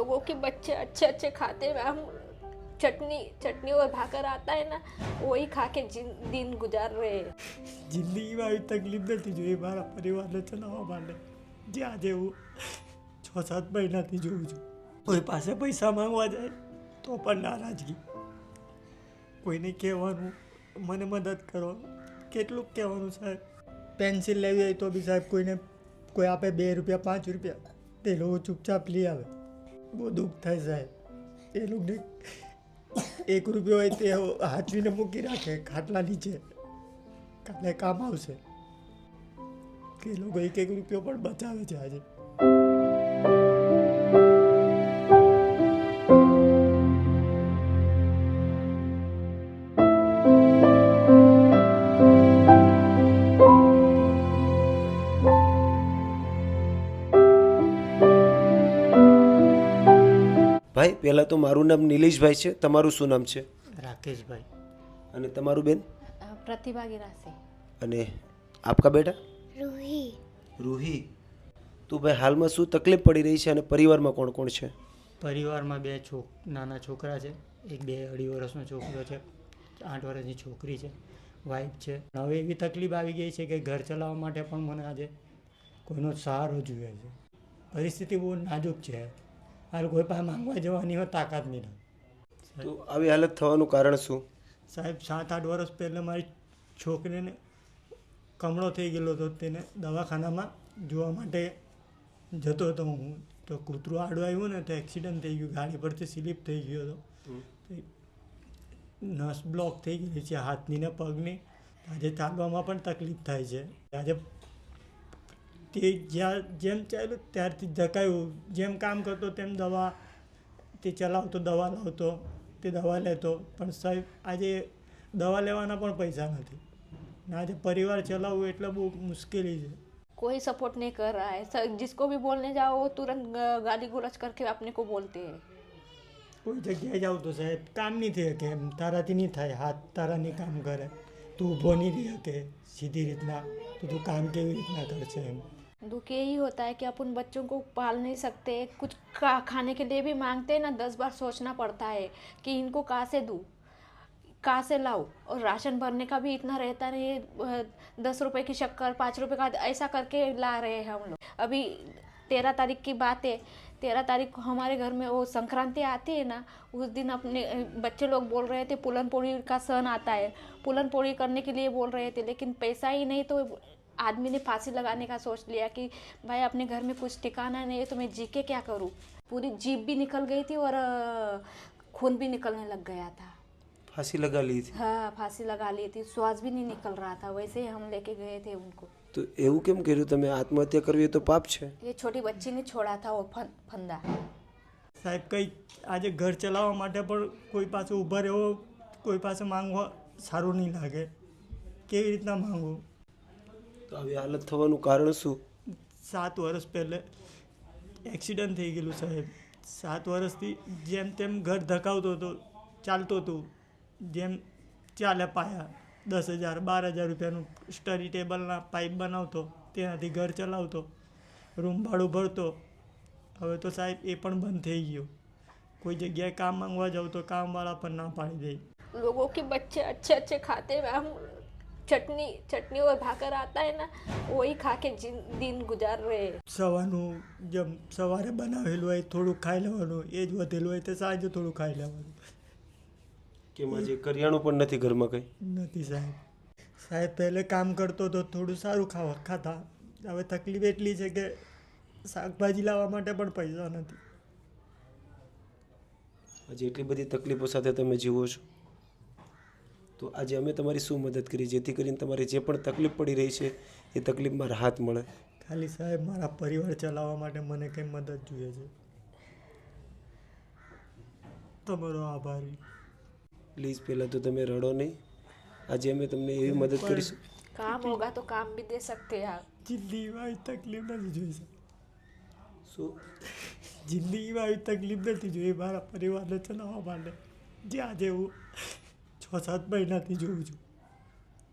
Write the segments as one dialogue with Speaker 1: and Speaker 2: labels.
Speaker 1: लोगों के बच्चे अच्छे अच्छे खाते हैं हम चटनी चटनी और भाकर आता है ना वही खा के जिन- दिन गुजार रहे हैं
Speaker 2: જિંદગીમાં આવી તકલીફ નથી જોઈ મારા પરિવારને ચલાવવા માટે જે આજે હું છ સાત મહિનાથી જોઉં છું કોઈ પાસે પૈસા માંગવા જાય તો પણ નારાજગી કોઈને કહેવાનું મને મદદ કરો કેટલું કહેવાનું સાહેબ પેન્સિલ લેવી હોય તો બી સાહેબ કોઈને કોઈ આપે બે રૂપિયા પાંચ રૂપિયા તે લોકો ચૂપચાપ લઈ આવે બહુ દુઃખ થાય સાહેબ. એ લોકોને એક રૂપિયો હોય તે હાચવીને મૂકી રાખે, ખાટલા નીચે. કાલે કામ આવશે. કે લોકો એક એક રૂપિયો પણ બચાવે છે આજે.
Speaker 3: તો મારું નામ નિલેશભાઈ છે તમારું શું નામ છે?
Speaker 2: રાકેશભાઈ.
Speaker 3: અને તમારું બેન?
Speaker 1: પ્રતિભા ગિરાસે.
Speaker 3: અને આપકા બેટા?
Speaker 4: રૂહી.
Speaker 3: રૂહી. તો ભાઈ હાલમાં શું તકલીફ પડી રહી છે અને પરિવારમાં કોણ કોણ છે?
Speaker 2: પરિવારમાં બે છોક નાના છોકરા છે એક બે અઢી વર્ષનો છોકરો છે આઠ વર્ષની છોકરી છે વાઈફ છે. હવે એવી તકલીફ આવી ગઈ છે કે ઘર ચલાવવા માટે પણ મને આજે કોઈનો સહારો જોઈએ છે. પરિસ્થિતિ બહુ નાજુક છે. હાલ કોઈ પાસે માંગવા જવાની હોય તાકાત નહીં રહે.
Speaker 3: તો આવી હાલત થવાનું કારણ શું?
Speaker 2: સાહેબ સાત આઠ વર્ષ પહેલાં મારી છોકરીને કમળો થઈ ગયેલો હતો તેને દવાખાનામાં જોવા માટે જતો હતો હું. તો કૂતરું આડું આવ્યું ને તો એક્સિડન્ટ થઈ ગયું ગાડી પરથી સ્લીપ થઈ ગયો હતો. નસ બ્લોક થઈ ગયેલી છે હાથની ને પગની. આજે ચાલવામાં પણ તકલીફ થાય છે. આજે તે જ્યાં જેમ ચાલ્યું ત્યારથી જકાયું જેમ કામ કરતો તેમ દવા તે ચલાવતો દવા લાવતો તે દવા લેતો પણ સાહેબ આજે દવા લેવાના પણ પૈસા નથી ને આજે પરિવાર ચલાવવું એટલે બહુ મુશ્કેલી છે
Speaker 1: कोई सपोर्ट नहीं कर रहा है सर जिसको भी बोलने जाओ वो तुरंत ग- गाली गलौज करके अपने को बोलते हैं
Speaker 2: કોઈ જગ્યાએ જાવ તો સાહેબ કામ નહીં થઈ શકે એમ તારાથી નહીં થાય હાથ તારા નહીં કામ કરે તું ઊભો નહીં રહી શકે સીધી રીતના તો તું કામ કેવી રીતના કરશે એમ
Speaker 1: दुख यही होता है कि आप उन बच्चों को पाल नहीं सकते। कुछ खा खाने के लिए भी मांगते हैं ना, दस बार सोचना पड़ता है कि इनको कहाँ से दूँ? कहाँ से लाओ और राशन भरने का भी इतना रहता नहीं है दस रुपए की शक्कर, पाँच रुपए का ऐसा करके ला रहे हैं हम लोग। अभी तेरह तारीख की बात है, तेरह तारीख को हमारे घर में वो संक्रांति आती है ना, उस दिन अपने बच्चे लोग बोल रहे थे पुलन पोड़ी का सन आता है। पुलन पोड़ी करने के लिए बोल रहे थे, लेकिन पैसा ही नहीं तो आदमी ने फांसी लगाने का सोच लिया कि भाई अपने घर में कुछ ठिकाना नहीं है तो मैं जी के क्या करूँ पूरी जीप भी निकल गई थी और अ, खून भी निकलने लग गया था
Speaker 3: ફાંસી લગા લી હતી
Speaker 1: हाँ फांसी लगा ली थी श्वास भी नहीं निकल रहा था वैसे ही हम लेके गए थे उनको
Speaker 3: તો એવું કેમ કર્યું તમે આત્મહત્યા કરવી એ તો પાપ છે
Speaker 1: ये छोटी बच्ची ने छोड़ा था वो फं, फंदा
Speaker 2: સાહેબ કંઈ આજે ઘર ચલાવવા માટે પણ કોઈ પાસે ઊભા રહેવો કોઈ પાસે માંગવા સારું નહીં લાગે કેવી રીતના માંગવું
Speaker 3: તો આવી હાલત થવાનું કારણ શું?
Speaker 2: સાત વર્ષ પહેલે એક્સિડન્ટ થઈ ગયેલું સાહેબ. સાત વર્ષથી જેમ તેમ ઘર ધકાવતો હતો ચાલતો હતો જેમ ચાલે પાયા. દસ હજાર બાર હજાર રૂપિયાનું સ્ટડી ટેબલના પાઇપ બનાવતો તેનાથી ઘર ચલાવતો રૂમ ભાડું ભરતો. હવે તો સાહેબ એ પણ બંધ થઈ ગયું. કોઈ જગ્યાએ કામ માંગવા જાવ તો કામવાળા પણ ના પાડી દે.
Speaker 1: લોકો કે બચ્ચે અચ્છે અચ્છે ખાતે चटनी चटनी और भाकर आता है ना वही खा के जिन- दिन गुजार रहे हैं
Speaker 2: સવારનું જેમ સવારે બનાવેલું હોય થોડુંક ખાઈ લેવાનું એ જ વધેલું હોય તો સાંજે થોડું ખાઈ લેવાનું
Speaker 3: કેમ આજે કરિયાણું પણ નથી ઘરમાં કંઈ
Speaker 2: નથી સાહેબ સાહેબ પહેલે કામ કરતો તો થોડું સારું ખાવા ખાતા હવે તકલીફ એટલી છે કે શાકભાજી લાવવા માટે પણ પૈસા નથી
Speaker 3: આજે એટલી બધી તકલીફો સાથે તમે જીવો છો તો આજે અમે તમારી શું મદદ કરી જેથી કરીને તમારી જે પણ તકલીફ પડી રહી છે એ તકલીફમાં રાહત મળે
Speaker 2: ખાલી સાહેબ મારા પરિવાર ચલાવવા માટે મને કંઈ મદદ જોઈએ છે તમારો આભારી
Speaker 3: પ્લીઝ પહેલાં તો તમે રડો નહીં આજે અમે તમને એવી મદદ કરીશું
Speaker 1: काम होगा तो काम भी दे सकते हैं आप
Speaker 2: જિંદગીમાં આવી તકલીફ નથી જોઈ સાહેબ.
Speaker 3: શું
Speaker 2: જિંદગીમાં આવી તકલીફ નથી જોઈ મારા પરિવારને ચલાવવા માટે જે આજે હું છ સાત મહિનાથી જોઉં છું.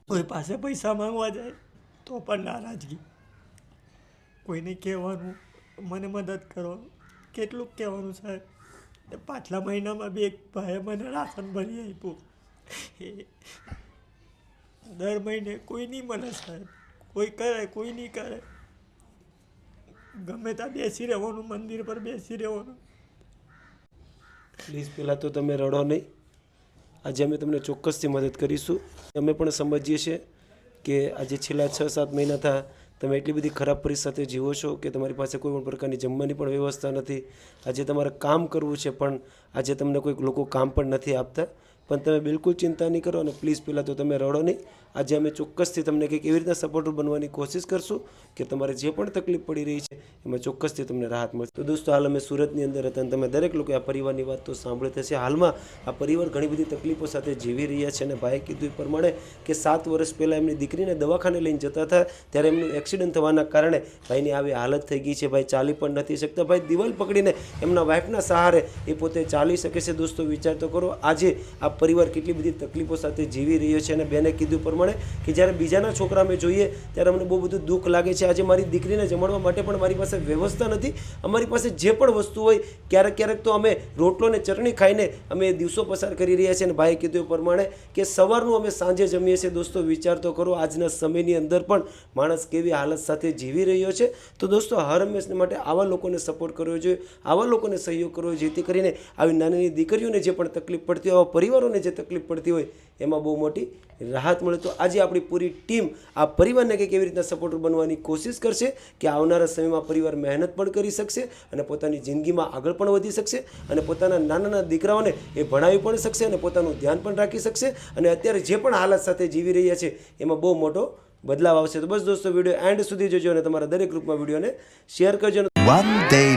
Speaker 2: કોઈ પાસે પૈસા માંગવા જાય તો પણ નારાજગી. કોઈને કહેવાનું મને મદદ કરો. કેટલું કહેવાનું સાહેબ પાછલા મહિનામાં બી એક ભાઈએ મને રાશન ભરી આપ્યું. દર મહિને કોઈ નહીં મને સાહેબ. કોઈ કરે, કોઈ નહીં કરે. ગમે ત્યાં બેસી રહેવાનું, મંદિર પર બેસી રહેવાનું.
Speaker 3: પ્લીઝ પહેલાં તો તમે રડો નહીં. આજે અમે તમને ચોક્કસથી મદદ કરીશું. અમે પણ સમજીએ છીએ કે આજે છેલ્લા છ સાત મહિના થયા તમે એટલી બધી ખરાબ પરિસ્થિતિ જીવો છો કે તમારી પાસે કોઈ પણ પ્રકારની જમવાની પણ વ્યવસ્થા નથી. આજે તમારે કામ કરવું છે પણ આજે તમને કોઈ લોકો કામ પણ નથી આપતા. પણ તમે બિલકુલ ચિંતા નહીં કરો અને પ્લીઝ પહેલાં તો તમે રડો નહીં. આજે અમે ચોક્કસથી તમને કંઈક એવી રીતના સપોર્ટર બનવાની કોશિશ કરશું કે તમારે જે પણ તકલીફ પડી રહી છે, એમાં ચોક્કસથી તમને રાહત મળશે. તો દોસ્તો, હાલ અમે સુરતની અંદર હતા અને તમે દરેક લોકો આ પરિવારની વાત તો સાંભળી થશે હાલમાં આ પરિવાર ઘણી બધી તકલીફો સાથે જીવી રહ્યા છે અને ભાઈએ કીધું એ પ્રમાણે કે સાત વર્ષ પહેલાં એમની દીકરીને દવાખાને લઈને જતા હતા, ત્યારે એમનું એક્સિડન્ટ થવાના કારણે ભાઈની આવી હાલત થઈ ગઈ છે. ભાઈ ચાલી પણ નથી શકતા. ભાઈ દિવાલ પકડીને એમના વાઈફના સહારે એ પોતે ચાલી શકે છે. દોસ્તો, વિચાર તો કરો, આજે આ પરિવાર કેટલી બધી તકલીફો સાથે જીવી રહ્યો છે અને બેને કીધું પ્રમાણે કે જ્યારે બીજાના છોકરા અમે જોઈએ ત્યારે અમને બહુ બધું દુઃખ લાગે છે. આજે મારી દીકરીને જમાડવા માટે પણ મારી પાસે વ્યવસ્થા નથી. અમારી પાસે જે પણ વસ્તુ હોય, ક્યારેક ક્યારેક તો અમે રોટલો ને ચટણી ખાઈને અમે દિવસો પસાર કરી રહ્યા છીએ અને ભાઈ કીધું એ પ્રમાણે કે સવારનું અમે સાંજે જમીએ છીએ. દોસ્તો, વિચાર તો કરો, આજના સમયની અંદર પણ માણસ કેવી હાલત સાથે જીવી રહ્યો છે. તો દોસ્તો, હર હંમેશને માટે આવા લોકોને સપોર્ટ કરવો જોઈએ, આવા લોકોને સહયોગ કરવો જેથી કરીને આવી નાની નાની દીકરીઓને જે પણ તકલીફ પડતી હોય, આવા પરિવારોને જે તકલીફ પડતી હોય એમાં બહુ મોટી રાહત મળે. તો આજે આપણી પૂરી ટીમ આ પરિવારને કંઈક એવી રીતના સપોર્ટર બનવાની કોશિશ કરશે કે આવનારા સમયમાં પરિવાર મહેનત પણ કરી શકશે અને પોતાની જિંદગીમાં આગળ પણ વધી શકશે અને પોતાના નાના નાના દીકરાઓને એ ભણાવી પણ શકશે અને પોતાનું ધ્યાન પણ રાખી શકશે અને અત્યારે જે પણ હાલત સાથે જીવી રહ્યા છે એમાં બહુ મોટો બદલાવ આવશે. તો બસ દોસ્તો, વીડિયો એન્ડ સુધી જોજો અને તમારા દરેક ગ્રુપમાં વિડીયોને શેર કરજો
Speaker 4: One day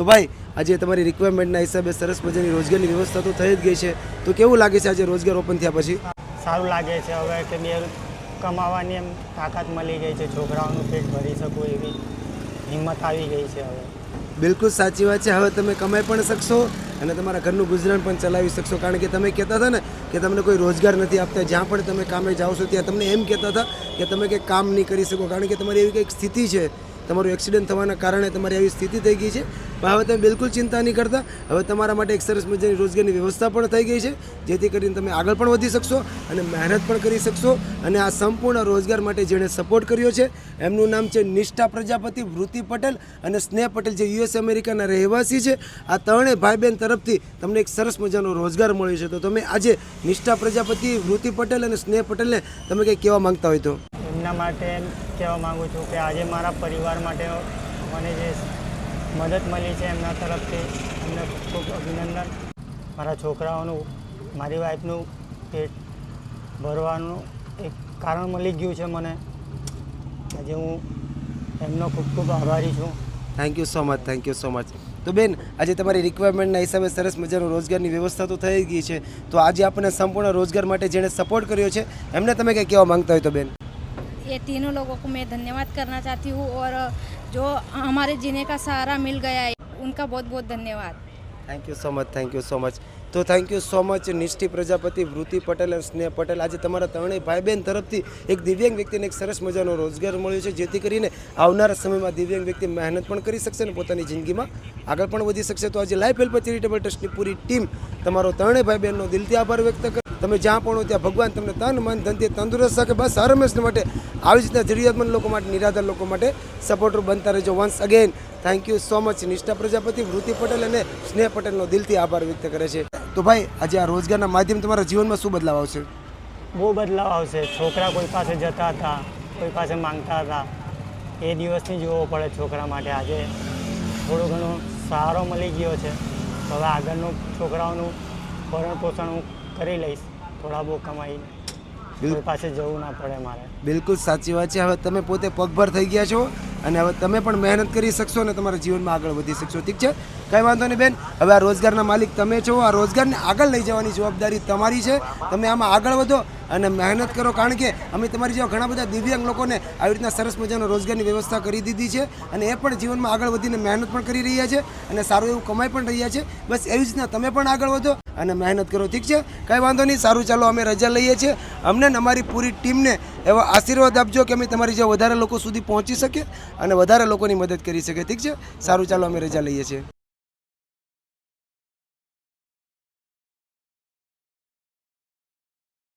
Speaker 3: તો ભાઈ આજે તમારી રિક્વાયરમેન્ટના હિસાબે સરસ મજાની રોજગારની વ્યવસ્થા તો થઈ જ ગઈ છે. તો કેવું લાગે છે આજે રોજગાર ઓપન થયા પછી?
Speaker 2: સારું લાગે છે હવે કે બે કમાવાની એમ તાકાત મળી ગઈ છે. છોકરાઓનું પેટ ભરી શકું એવી હિંમત આવી ગઈ છે હવે.
Speaker 3: બિલકુલ સાચી વાત છે. હવે તમે કમાઈ પણ શકશો અને તમારા ઘરનું ગુજરાન પણ ચલાવી શકશો. કારણ કે તમે કહેતા હતા ને કે તમને કોઈ રોજગાર નથી આપતા. જ્યાં પણ તમે કામે જાઓ છો ત્યાં તમને એમ કહેતા હતા કે તમે કંઈ કામ નહીં કરી શકો. કારણ કે તમારી એવી કંઈક સ્થિતિ છે તમારું એક્સિડન્ટ થવાના કારણે તમારી આવી સ્થિતિ થઈ ગઈ છે. પણ હવે તમે બિલકુલ ચિંતા નહીં કરતા. હવે તમારા માટે એક સરસ મજાની રોજગારની વ્યવસ્થા પણ થઈ ગઈ છે, જેથી કરીને તમે આગળ પણ વધી શકશો અને મહેનત પણ કરી શકશો અને આ સંપૂર્ણ રોજગાર માટે જેણે સપોર્ટ કર્યો છે, એમનું નામ છે નિષ્ઠા પ્રજાપતિ વૃત્તિ પટેલ અને સ્નેહ પટેલ જે યુએસ અમેરિકાના રહેવાસી છે. આ ત્રણેય ભાઈ બહેન તરફથી તમને એક સરસ મજાનો રોજગાર મળ્યો છે. તો તમે આજે નિષ્ઠા પ્રજાપતિ વૃત્તિ પટેલ અને સ્નેહ પટેલને તમે કંઈક કહેવા માંગતા હોય તો?
Speaker 2: એમના માટે કહેવા માગું છું કે આજે મારા પરિવાર માટે મને જે મદદ મળી છે એમના તરફથી એમને ખૂબ ખૂબ અભિનંદન. મારા છોકરાઓનું, મારી વાઈફનું પેટ ભરવાનું એક કારણ મળી ગયું છે મને. આજે હું એમનો ખૂબ ખૂબ આભારી છું.
Speaker 3: Thank you so much thank you so much તો બેન, આજે તમારી રિક્વાયરમેન્ટના હિસાબે સરસ મજાનો રોજગારની વ્યવસ્થા તો થઈ ગઈ છે. તો આજે આપણને સંપૂર્ણ રોજગાર માટે જેણે સપોર્ટ કર્યો છે, એમને તમે કંઈ કહેવા માંગતા હોય તો બેન?
Speaker 5: ये तीनों लोगों को मैं धन्यवाद करना चाहती हूँ और जो हमारे जीने का सहारा मिल गया है उनका बहुत बहुत धन्यवाद
Speaker 3: thank you so much thank you so much તો thank you so much Nishthi Prajapati Vritti Patel અને સ્નેહ પટેલ આજે તમારા ત્રણેય ભાઈ બહેન તરફથી એક દિવ્યાંગ વ્યક્તિને એક સરસ મજાનો રોજગાર મળ્યો છે જેથી કરીને આવનારા સમયમાં દિવ્યાંગ વ્યક્તિ મહેનત પણ કરી શકશે અને પોતાની જિંદગીમાં આગળ પણ વધી શકશે તો આજે લાઈફ હેલ્પ ચેરિટેબલ ટ્રસ્ટની પૂરી ટીમ તમારો ત્રણેય ભાઈ બહેનનો દિલથી આભાર વ્યક્ત કરે તમે જ્યાં પણ હો ત્યાં ભગવાન તમને તન, મન ધનથી તંદુરસ્ત કે બસ હર હંમેશને માટે આવી રીતના જરૂરિયાતમંદ લોકો માટે, નિરાધાર લોકો માટે સપોર્ટર બનતા રહેજો once again thank you so much Nishtha Prajapati Vritti Patel અને સ્નેહ પટેલનો દિલથી આભાર વ્યક્ત કરે છે. તો ભાઈ, આજે આ રોજગારના માધ્યમ તમારા જીવનમાં શું બદલાવ આવશે?
Speaker 2: બહુ બદલાવ આવશે. છોકરા કોઈ પાસે જતા હતા, કોઈ પાસે માંગતા હતા. એ દિવસથી જોવો પડે છોકરા માટે. આજે થોડો ઘણો સહારો મળી ગયો છે. હવે આગળનું છોકરાઓનું ભરણ પોષણ હું કરી લઈશ. થોડા બહુ કમાઈને. કોઈ પાસે જવું ના પડે મારે.
Speaker 3: બિલકુલ સાચી વાત છે. હવે તમે પોતે પગભર થઈ ગયા છો અને હવે તમે પણ મહેનત કરી શકશો અને તમારા જીવનમાં આગળ વધી શકશો. ઠીક છે? કંઈ વાંધો નહીં બેન. હવે આ રોજગારના માલિક તમે છો. આ રોજગારને આગળ લઈ જવાની જવાબદારી તમારી છે. તમે આમાં આગળ વધો અને મહેનત કરો. કારણ કે અમે તમારી જેવા ઘણા બધા દિવ્યાંગ લોકોને આવી રીતના સરસ મજાનો રોજગારની વ્યવસ્થા કરી દીધી છે અને એ પણ જીવનમાં આગળ વધીને મહેનત પણ કરી રહ્યા છે અને સારું એવું કમાઈ પણ રહ્યા છે. બસ એવી જ રીતના તમે પણ આગળ વધો. અને મહેનત કરો, ઠીક છે? કંઈ વાંધો નહીં, સારું, ચાલો, અમે રજા લઈએ છીએ. અમને અમારી પૂરી ટીમને એવા આશીર્વાદ આપજો કે અમે તમારી જે વધારે લોકો સુધી પહોંચી શકીએ અને વધારે લોકોની મદદ કરી શકીએ, ઠીક છે? સારું, ચાલો, અમે રજા લઈએ છીએ.